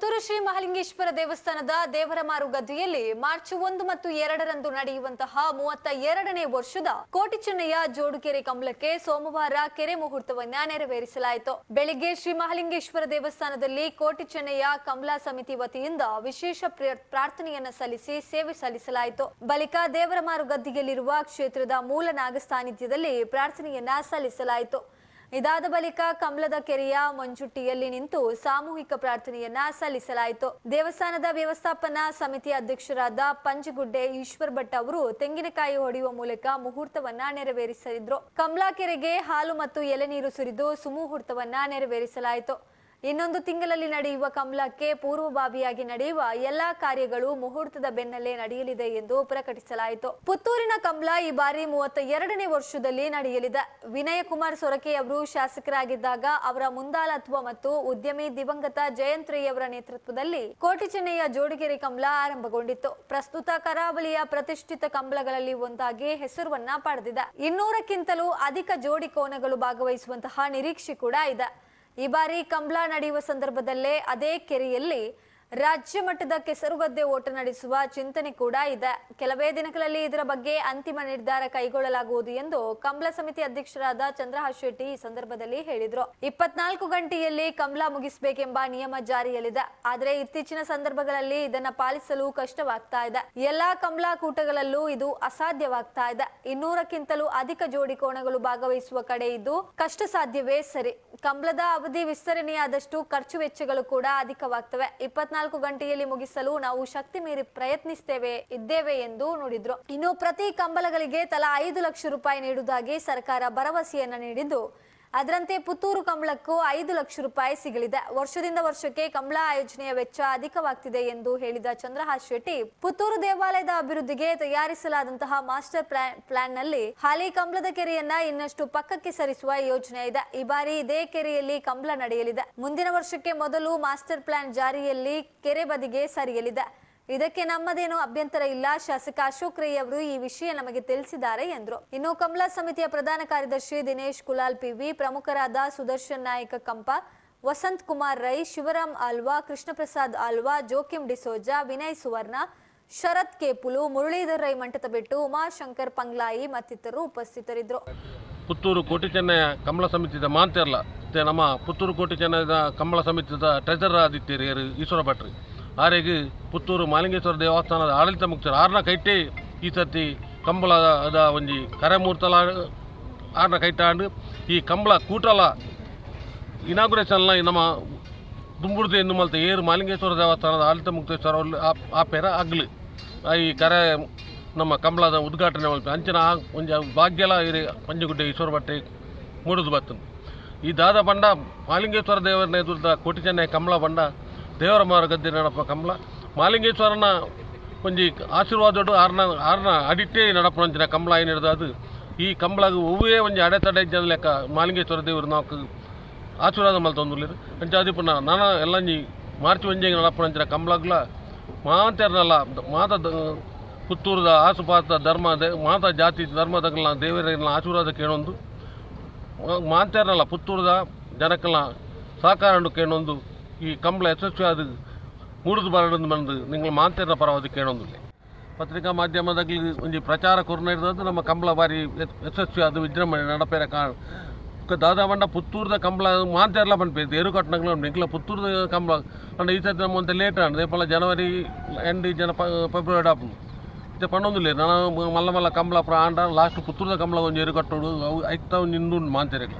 ಪುತ್ತೂರು ಶ್ರೀ ಮಹಾಲಿಂಗೇಶ್ವರ ದೇವಸ್ಥಾನದ ದೇವರಮಾರು ಗದ್ದೆಯಲ್ಲಿ ಮಾರ್ಚ್ ಒಂದು ಮತ್ತು ಎರಡರಂದು ನಡೆಯುವಂತಹ ಮೂವತ್ತ ಎರಡನೇ ವರ್ಷದ ಕೋಟಿ ಚೆನ್ನಯ್ಯ ಜೋಡುಕೆರೆ ಕಮಲಕ್ಕೆ ಸೋಮವಾರ ಕೆರೆ ಮುಹೂರ್ತವನ್ನ ನೆರವೇರಿಸಲಾಯಿತು. ಬೆಳಿಗ್ಗೆ ಶ್ರೀ ಮಹಾಲಿಂಗೇಶ್ವರ ದೇವಸ್ಥಾನದಲ್ಲಿ ಕೋಟಿ ಚೆನ್ನಯ್ಯ ಕಮಲಾ ಸಮಿತಿ ವತಿಯಿಂದ ವಿಶೇಷ ಪ್ರ- ಪ್ರಾರ್ಥನೆಯನ್ನ ಸಲ್ಲಿಸಿ ಸೇವೆ ಸಲ್ಲಿಸಲಾಯಿತು. ಬಳಿಕ ದೇವರಮಾರು ಗದ್ದೆಯಲ್ಲಿರುವ ಕ್ಷೇತ್ರದ ಮೂಲ ನಾಗಸ್ಥಾನಿಧ್ಯದಲ್ಲಿ ಪ್ರಾರ್ಥನೆಯನ್ನ ಸಲ್ಲಿಸಲಾಯಿತು. ಇದಾದ ಬಳಿಕ ಕಮಲದ ಕೆರೆಯ ಮಂಜುಟ್ಟಿಯಲ್ಲಿ ನಿಂತು ಸಾಮೂಹಿಕ ಪ್ರಾರ್ಥನೆಯನ್ನ ಸಲ್ಲಿಸಲಾಯಿತು. ದೇವಸ್ಥಾನದ ವ್ಯವಸ್ಥಾಪನಾ ಸಮಿತಿ ಅಧ್ಯಕ್ಷರಾದ ಪಂಜಗುಡ್ಡೆ ಈಶ್ವರ್ ಭಟ್ ಅವರು ತೆಂಗಿನಕಾಯಿ ಹೊಡೆಯುವ ಮೂಲಕ ಮುಹೂರ್ತವನ್ನ ನೆರವೇರಿಸಿದ್ರು ಕಮಲಾ ಕೆರೆಗೆ ಹಾಲು ಮತ್ತು ಎಲೆ ನೀರು ಸುರಿದು ಸುಮುಹೂರ್ತವನ್ನ ನೆರವೇರಿಸಲಾಯಿತು. ಇನ್ನೊಂದು ತಿಂಗಳಲ್ಲಿ ನಡೆಯುವ ಕಮಲಕ್ಕೆ ಪೂರ್ವಭಾವಿಯಾಗಿ ನಡೆಯುವ ಎಲ್ಲಾ ಕಾರ್ಯಗಳು ಮುಹೂರ್ತದ ಬೆನ್ನಲ್ಲೇ ನಡೆಯಲಿದೆ ಎಂದು ಪ್ರಕಟಿಸಲಾಯಿತು. ಪುತ್ತೂರಿನ ಕಮಲ ಈ ಬಾರಿ ಮೂವತ್ತ ಎರಡನೇ ವರ್ಷದಲ್ಲಿ ನಡೆಯಲಿದೆ. ವಿನಯ ಕುಮಾರ್ ಸೊರಕೆ ಅವರು ಶಾಸಕರಾಗಿದ್ದಾಗ ಅವರ ಮುಂದಾಳತ್ವ ಮತ್ತು ಉದ್ಯಮಿ ದಿವಂಗತ ಜಯಂತ್ ರೈ ಅವರ ನೇತೃತ್ವದಲ್ಲಿ ಕೋಟಿ ಜೋಡಿಗೆರೆ ಕಮಲ ಆರಂಭಗೊಂಡಿತ್ತು. ಪ್ರಸ್ತುತ ಕರಾವಳಿಯ ಪ್ರತಿಷ್ಠಿತ ಕಂಬಳಗಳಲ್ಲಿ ಒಂದಾಗಿ ಹೆಸರುವನ್ನ ಪಡೆದಿದೆ. ಇನ್ನೂರಕ್ಕಿಂತಲೂ ಅಧಿಕ ಜೋಡಿ ಕೋನಗಳು ಭಾಗವಹಿಸುವಂತಹ ನಿರೀಕ್ಷೆ ಕೂಡ ಇದೆ. ಈ ಬಾರಿ ಕಂಬ್ಳ ನಡೆಯುವ ಸಂದರ್ಭದಲ್ಲೇ ಅದೇ ಕೆರೆಯಲ್ಲಿ ರಾಜ್ಯ ಮಟ್ಟದ ಕೆಸರುಗದ್ದೆ ಓಟ ನಡೆಸುವ ಚಿಂತನೆ ಕೂಡ ಇದೆ. ಕೆಲವೇ ದಿನಗಳಲ್ಲಿ ಇದರ ಬಗ್ಗೆ ಅಂತಿಮ ನಿರ್ಧಾರ ಕೈಗೊಳ್ಳಲಾಗುವುದು ಎಂದು ಕಮಲ ಸಮಿತಿ ಅಧ್ಯಕ್ಷರಾದ ಚಂದ್ರಹಾಸ್ ಶೆಟ್ಟಿ ಈ ಸಂದರ್ಭದಲ್ಲಿ ಹೇಳಿದ್ರು. ಇಪ್ಪತ್ನಾಲ್ಕು ಗಂಟೆಯಲ್ಲಿ ಕಮಲ ಮುಗಿಸಬೇಕೆಂಬ ನಿಯಮ ಜಾರಿಯಲ್ಲಿದೆ. ಆದರೆ ಇತ್ತೀಚಿನ ಸಂದರ್ಭಗಳಲ್ಲಿ ಇದನ್ನ ಪಾಲಿಸಲು ಕಷ್ಟವಾಗ್ತಾ ಇದೆ. ಎಲ್ಲಾ ಕಮಲ ಕೂಟಗಳಲ್ಲೂ ಇದು ಅಸಾಧ್ಯವಾಗ್ತಾ ಇದೆ. ಇನ್ನೂರಕ್ಕಿಂತಲೂ ಅಧಿಕ ಜೋಡಿ ಕೋಣಗಳು ಭಾಗವಹಿಸುವ ಕಡೆ ಇದ್ದು ಕಷ್ಟ ಸಾಧ್ಯವೇ ಸರಿ. ಕಮಲದ ಅವಧಿ ವಿಸ್ತರಣೆಯಾದಷ್ಟು ಖರ್ಚು ವೆಚ್ಚಗಳು ಕೂಡ ಅಧಿಕವಾಗ್ತವೆ. ಇಪ್ಪತ್ನಾಲ್ಕು ಗಂಟೆಯಲ್ಲಿ ಮುಗಿಸಲು ನಾವು ಶಕ್ತಿ ಮೀರಿ ಪ್ರಯತ್ನಿಸ್ತೇವೆ, ಇದ್ದೇವೆ ಎಂದು ನುಡಿದ್ರು. ಇನ್ನು ಪ್ರತಿ ಕಂಬಲಗಳಿಗೆ ತಲಾ ಐದು ಲಕ್ಷ ರೂಪಾಯಿ ನೀಡುವುದಾಗಿ ಸರ್ಕಾರ ಭರವಸೆಯನ್ನ ನೀಡಿದ್ದು. ಅದರಂತೆ ಪುತ್ತೂರು ಕಂಬಳಕ್ಕೂ ಐದು ಲಕ್ಷ ರೂಪಾಯಿ ಸಿಗಲಿದೆ. ವರ್ಷದಿಂದ ವರ್ಷಕ್ಕೆ ಕಂಬಳ ಆಯೋಜನೆಯ ವೆಚ್ಚ ಅಧಿಕವಾಗ್ತಿದೆ ಎಂದು ಹೇಳಿದ ಚಂದ್ರಹಾಸ್ ಶೆಟ್ಟಿ, ಪುತ್ತೂರು ದೇವಾಲಯದ ಅಭಿವೃದ್ಧಿಗೆ ತಯಾರಿಸಲಾದಂತಹ ಮಾಸ್ಟರ್ ಪ್ಲಾನ್ನಲ್ಲಿ ಹಾಲಿ ಕಂಬಳದ ಕೆರೆಯನ್ನ ಇನ್ನಷ್ಟು ಪಕ್ಕಕ್ಕೆ ಸರಿಸುವ ಯೋಜನೆ ಇದೆ. ಈ ಬಾರಿ ಇದೇ ಕೆರೆಯಲ್ಲಿ ಕಂಬಳ ನಡೆಯಲಿದೆ. ಮುಂದಿನ ವರ್ಷಕ್ಕೆ ಮೊದಲು ಮಾಸ್ಟರ್ ಪ್ಲಾನ್ ಜಾರಿಯಲ್ಲಿ ಕೆರೆ ಬದಿಗೆ ಸರಿಯಲಿದೆ. ಇದಕ್ಕೆ ನಮ್ಮದೇನು ಅಭ್ಯಂತರ ಇಲ್ಲ. ಶಾಸಕ ಅಶೋಕ್ ರೈ ಅವರು ಈ ವಿಷಯ ನಮಗೆ ತಿಳಿಸಿದ್ದಾರೆ ಎಂದರು. ಇನ್ನು ಕಮಲಾ ಸಮಿತಿಯ ಪ್ರಧಾನ ಕಾರ್ಯದರ್ಶಿ ದಿನೇಶ್ ಕುಲಾಲ್ ಪಿವಿ, ಪ್ರಮುಖರಾದ ಸುದರ್ಶನ್ ನಾಯಕ ಕಂಪ, ವಸಂತ್ ಕುಮಾರ್ ರೈ, ಶಿವರಾಮ್ ಆಲ್ವಾ ಕೃಷ್ಣಪ್ರಸಾದ್ ಆಲ್ವಾ ಜೋಕಿಂ ಡಿಸೋಜಾ, ವಿನಯ್ ಸುವರ್ಣ, ಶರತ್ ಕೇಪುಲು, ಮುರಳೀಧರ್ ರೈ ಮಂಟತ ಬಿಟ್ಟು ಉಮಾಶಂಕರ್ ಪಂಗ್ಲಾಯಿ ಮತ್ತಿತರರು ಉಪಸ್ಥಿತರಿದ್ದರು. ಪುತ್ತೂರು ಕೋಟಿ ಚೆನ್ನಯ ಕಮಲ ಸಮಿತಿದ ಮಾಂತೆರ್ಲ ನಮ್ಮ ಪುತ್ತೂರು ಕೋಟಿ ಚೆನ್ನಯದ ಕಮಲ ಸಮಿತಿದ ಟ್ರೆಜರರ್ ಆದಿತ್ಯರು ಯಾರು ಈಶ್ವರ ಭಟ್ರಿ. ಆರೆಗೆ ಪುತ್ತೂರು ಮಾಲಿಂಗೇಶ್ವರ ದೇವಸ್ಥಾನದ ಆಡಳಿತ ಮುಖ್ಯರು ಆರ್ನ ಕೈಟೆ ಈ ಸರ್ತಿ ಕಂಬಳದ ಒಂಜಿ ಕರೆಮೂರ್ತಲ ಆರ್ನ ಕೈಟಾಂಡು ಈ ಕಂಬಳ ಕೂಟಲ ಇನಾಗ್ರೇಷನ್ಲ ನಮ್ಮ ದುಂಬುಡ್ದು ಎನ್ನು ಮಲ್ತ ಏರು ಮಾಲಿಂಗೇಶ್ವರ ದೇವಸ್ಥಾನದ ಆಡಳಿತ ಮುಕ್ತೇಶ್ವರ ಆ- ಪೇರ ಅಗ್ಲು ಈ ಕರೆ ನಮ್ಮ ಕಂಬಳದ ಉದ್ಘಾಟನೆ ಮಲ್ಪ ಅಂಚಿನ ಒಂಜಿ ಭಾಗ್ಯಲ ಇರಿ ಪಂಜಗುಡ್ಡೆ ಈಶ್ವರ ಬಟ್ಟೆ ಮೂಡುದು ಬರ್ತದೆ ಈ ದಾದ ಬಂಡ ಮಾಲಿಂಗೇಶ್ವರ ದೇವರನ್ನ ಎದುರ್ದ ಕೋಟಿ ಚೆನ್ನೈ ಕಂಬಳ ಬಂಡ ದೇವರ ಮಾರ ಗದ್ದೆ ನಡಪ ಕಂಬಳ ಮಾಲಿಂಗೇಶ್ವರನ ಒಂಜಿ ಆಶೀರ್ವಾದಡು ಆರ್ನ ಆರ್ನ ಅಡಿಟ್ಟೆ ನಡಪುನಂಚಿನ ಕಂಬಳ ಏನು ಹಿಡ್ದು ಅದು. ಈ ಕಂಬಳಗ ಒವ್ವೇ ಒಂಜಿ ಅಡೆತಡೆ ಜನ ಲೆಕ್ಕ ಮಾಲಿಂಗೇಶ್ವರ ದೇವರು ನಾವು ಆಶೀರ್ವಾದ ಮಲ್ತೊಂದುಲ್ಲೇರು ಅಂಚ ಅದಿಪ್ಪುನ ಎಲ್ಲ ನೀ ಮಾರ್ಚ್ ಒಂಜೆಗೆ ನಡಪುನಂಚಿನ ಕಂಬಳಗ್ಲ ಮಾತೆರ್ನಲ್ಲ ಮಾತ ಪುತ್ತೂರದ ಆಸುಪಾತ ಧರ್ಮ ಮಾತ ಜಾತಿ ಧರ್ಮದಗಳ ದೇವರ ಆಶೀರ್ವಾದ ಕೇಳೊಂದು. ಮಾತೆರ್ನಲ್ಲ ಪುತ್ತೂರದ ಜನಕ್ಕೆಲ್ಲ ಸಹಕಾರ ಕೇಳೊಂದು. ಈ ಕಂಬಳ ಯಶಸ್ವಿ ಆದ ಮೂಡುದು ಬರಡು ಬಂದು ನಿಂಗಳ ಮಾತೇರ ಪರವಾದ ಕೇಳೊಂದು ಪತ್ರಿಕಾ ಮಾಧ್ಯಮದಲ್ಲಿ ಒಂದು ಪ್ರಚಾರ ಕೊರ್ನ ಇರೋದು ನಮ್ಮ ಕಂಬಳ ಬಾರಿ ಎಸ್ ಯಶಸ್ವಿ ಅದು ವಿಜೃಂಭಣೆ ನಡಪೇರ ಕಾರಣ ದಾದಾ ಬಂಡ ಪುತ್ತೂರ್ದ ಕಂಬಳ ಮಾಂತೇರ್ಲ ಬಂದ್ಪೇದು ಏರು ಕಟ್ಟಣಗಳು ನಿಂಕ್ಲ ಪುತ್ತೂರ್ದ ಕಂಬಳ. ಅಂಡ ಈ ಸರ್ತಿ ನಮ್ಮ ಒಂತೆ ಲೇಟ್ ಅಂಡ್ ದೇಪಲ ಜನವರಿ ಎಂಡ್ ಜನ ಫೆಬ್ರವರಿ ಆಪು ಇದು ಪಣ್ಣೊಂದಿಲ್ಲ ನಾನು ಮಲ್ಲ ಮಲ್ಲ ಕಂಬಳ ಪ್ರಾಂಡ ಲಾಸ್ಟ್ ಪುತ್ತೂರ್ದ ಕಂಬಳ ಒಂದು ಏರು ಕಟ್ಟೋಡು ಅವು ಐಕ್ತಾವು ನಿಂದು ಮಾಂತೇರಿಲ್ಲ